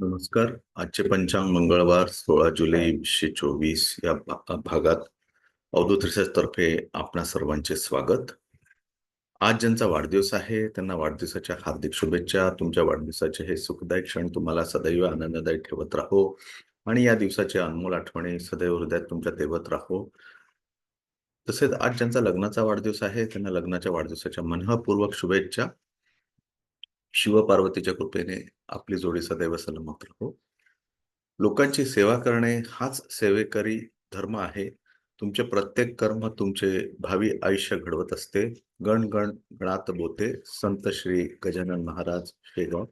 नमस्कार. आजचे पंचांग मंगळवार सोळा जुलै वीसशे चोवीस या भागात अवधूत रिसर्च तर्फे आपणा सर्वांचे स्वागत. आज ज्यांचा वाढदिवस आहे त्यांना वाढदिवसाच्या हार्दिक शुभेच्छा. तुमच्या वाढदिवसाचे हे सुखदायक क्षण तुम्हाला सदैव आनंददायी ठेवत राहो आणि या दिवसाच्या अनमोल आठवणी सदैव हृदयात तुमच्या देवत राहो. तसेच आज ज्यांचा लग्नाचा वाढदिवस आहे त्यांना लग्नाच्या वाढदिवसाच्या मनःपूर्वक शुभेच्छा. शिवपार्वतीच्या कृपेने आपली जोडी सदैव सलमत राहो लोकांची सेवा करणे हाच सेवेकरी धर्म आहे. तुमचे प्रत्येक कर्म तुमचे भावी आयुष्य घडवत असते. गण गण गणात बोते संत श्री गजानन महाराज शेगाव.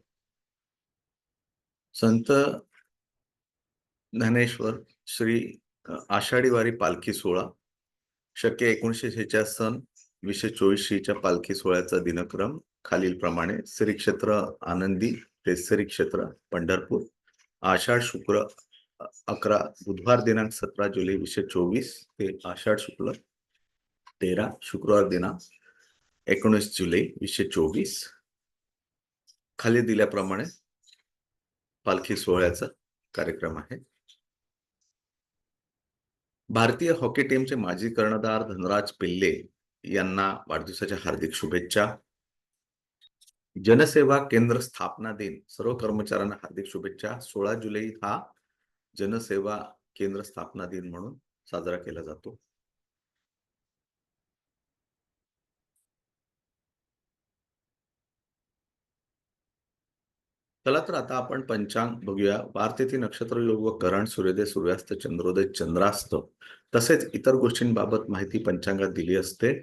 संत ज्ञानेश्वर श्री आषाढी वारी पालखी सोहळा. शक्य एकोणीसशे शेहेचाळीस सन वीसशे चोवीसशेच्या पालखी सोहळ्याचा दिनक्रम खालील प्रमाणे श्री क्षेत्र आनंदी ते श्री क्षेत्र पंढरपूर. आषाढ शुक्र अकरा बुधवार दिनांक सतरा जुलै वीसशे चोवीस ते आषाढ शुक्ल तेरा शुक्रवार दिनांक एकोणीस जुलै वीसशे चोवीस. खाली दिल्याप्रमाणे पालखी सोहळ्याचा कार्यक्रम आहे. भारतीय हॉकी टीमचे माजी कर्णधार धनराज पिल्ले यांना वाढदिवसाच्या हार्दिक शुभेच्छा. जनसेवा केंद्र स्थापना दिन सर्व कर्मचाऱ्यांना हार्दिक शुभेच्छा. सोळा जुलै हा जनसेवा केंद्र स्थापना दिन म्हणून साजरा केला जातो. चला तर आता आपण पंचांग बघूया. वारतेती नक्षत्र योग व करण सूर्योदय सूर्यास्त चंद्रोदय चंद्रास्त. तसेच इतर गोष्टींबाबत माहिती पंचांगात दिली असते.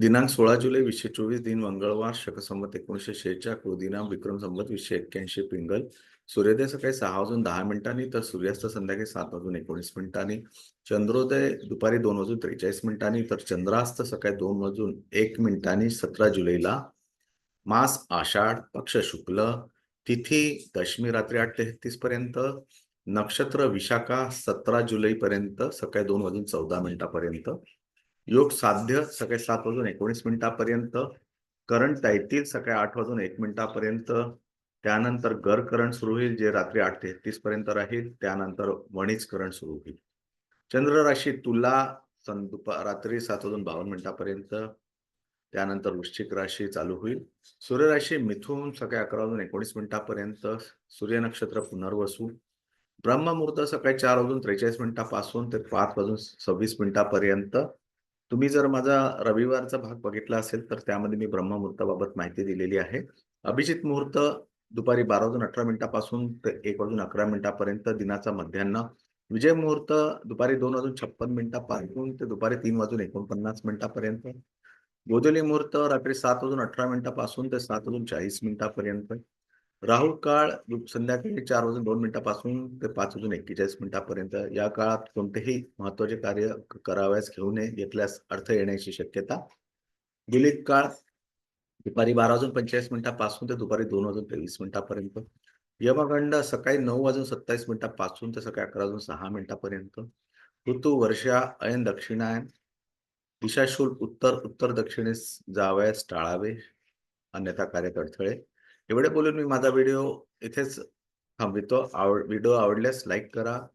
दिनांक सोळा जुलै वीसशे चोवीस दिन मंगळवार शकसंमत एकोणीसशे शेहेचाळ दिनांक विक्रम संमत वीसशे एक्क्याऐंशी पिंगल. सूर्योदय सकाळी सहा वाजून दहा मिनिटांनी तर सूर्यास्त संध्याकाळी सात वाजून एकोणीस मिनिटांनी. चंद्रोदय दुपारी दोन वाजून त्रेचाळीस मिनिटांनी तर चंद्रास्त सकाळी दोन वाजून एक मिनिटांनी सतरा जुलैला. मास आषाढ पक्ष शुक्ल तिथी दशमी रात्री आठ तेहतीस पर्यंत. नक्षत्र विशाखा सतरा जुलैपर्यंत सकाळी दोन वाजून चौदा मिनिटापर्यंत. योग साध्य सकाळी सात वाजून एकोणीस मिनिटापर्यंत करंट तैतील सकाळी आठ वाजून एक मिनिटापर्यंत त्यानंतर गर करंट सुरू होईल जे रात्री आठ तेहतीस पर्यंत राहील त्यानंतर वणीच करंट सुरू होईल. चंद्र राशी तुला रात्री सात वाजून बावन्न मिनिटापर्यंत त्यानंतर वृश्चिक राशी चालू होईल. सूर्यराशी मिथून सकाळी अकरा वाजून एकोणीस मिनिटापर्यंत सूर्य नक्षत्र पुनर्वसू. ब्रह्ममुहूर्त सकाळी चार वाजून त्रेचाळीस मिनिटापासून ते पाच वाजून सव्वीस मिनिटापर्यंत तुम्ही जर माझा रविवारचा भाग बघितला असेल तर त्यामध्ये मी ब्रह्ममुहूर्ताबाबत माहिती दिलेली आहे. अभिजित मुहूर्त दुपारी बारा वाजून अठरा मिनिटापासून ते एक वाजून अकरा मिनिटापर्यंत दिनाचा मध्यान्ह. विजय मुहूर्त दुपारी दोन वाजून छप्पन मिनिटापासून ते दुपारी तीन वाजून एकोणपन्नास मिनिटापर्यंत. गोधुली मुहूर्त रात्री सात वाजून अठरा मिनिटापासून ते सात वाजून चाळीस मिनिटापर्यंत. राहुल काळ संध्याकाळी चार वाजून दोन मिनिटापासून ते पाच वाजून एक्केचाळीस मिनिटापर्यंत या काळात कोणतेही महत्त्वाचे कार्य करावयास घेऊ नये घेतल्यास अर्थ येण्याची शक्यता. गुलित काळ दुपारी बारा वाजून पंचेचाळीस मिनिटापासून ते दुपारी दोन वाजून तेवीस मिनिटापर्यंत. यमगंड सकाळी नऊ वाजून सत्तावीस मिनिटापासून ते सकाळी अकरा वाजून सहा मिनिटापर्यंत. ऋतू वर्षा अयन दक्षिणायन. दिशाशूल उत्तर उत्तर दक्षिणेस जावयास टाळावे. अन्यथा कार्यात अडथळे. एवढे बोलून मी माझा व्हिडिओ इथेच थांबवितो. आवड व्हिडिओ आवडल्यास लाईक करा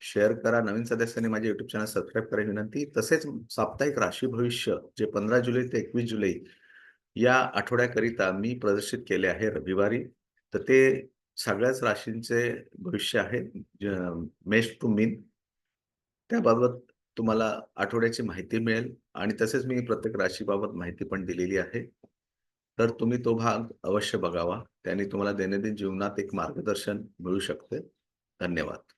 शेअर करा. नवीन सदस्यांनी माझे युट्यूब चॅनल सबस्क्राईब करायची विनंती. तसेच साप्ताहिक राशी भविष्य जे पंधरा जुलै ते एकवीस जुलै या आठवड्याकरिता मी प्रदर्शित केले आहे रविवारी. तर ते सगळ्याच राशींचे भविष्य आहे. ज- मेष टू मीन. त्याबाबत तुम्हाला आठवड्याची माहिती मिळेल. आणि तसेच मी प्रत्येक राशीबाबत माहिती पण दिलेली आहे. तर तुम्ही तो भाग अवश्य बघावा. त्याने तुम्हाला दैनंदिन जीवनात एक मार्गदर्शन मिळू शकते. धन्यवाद.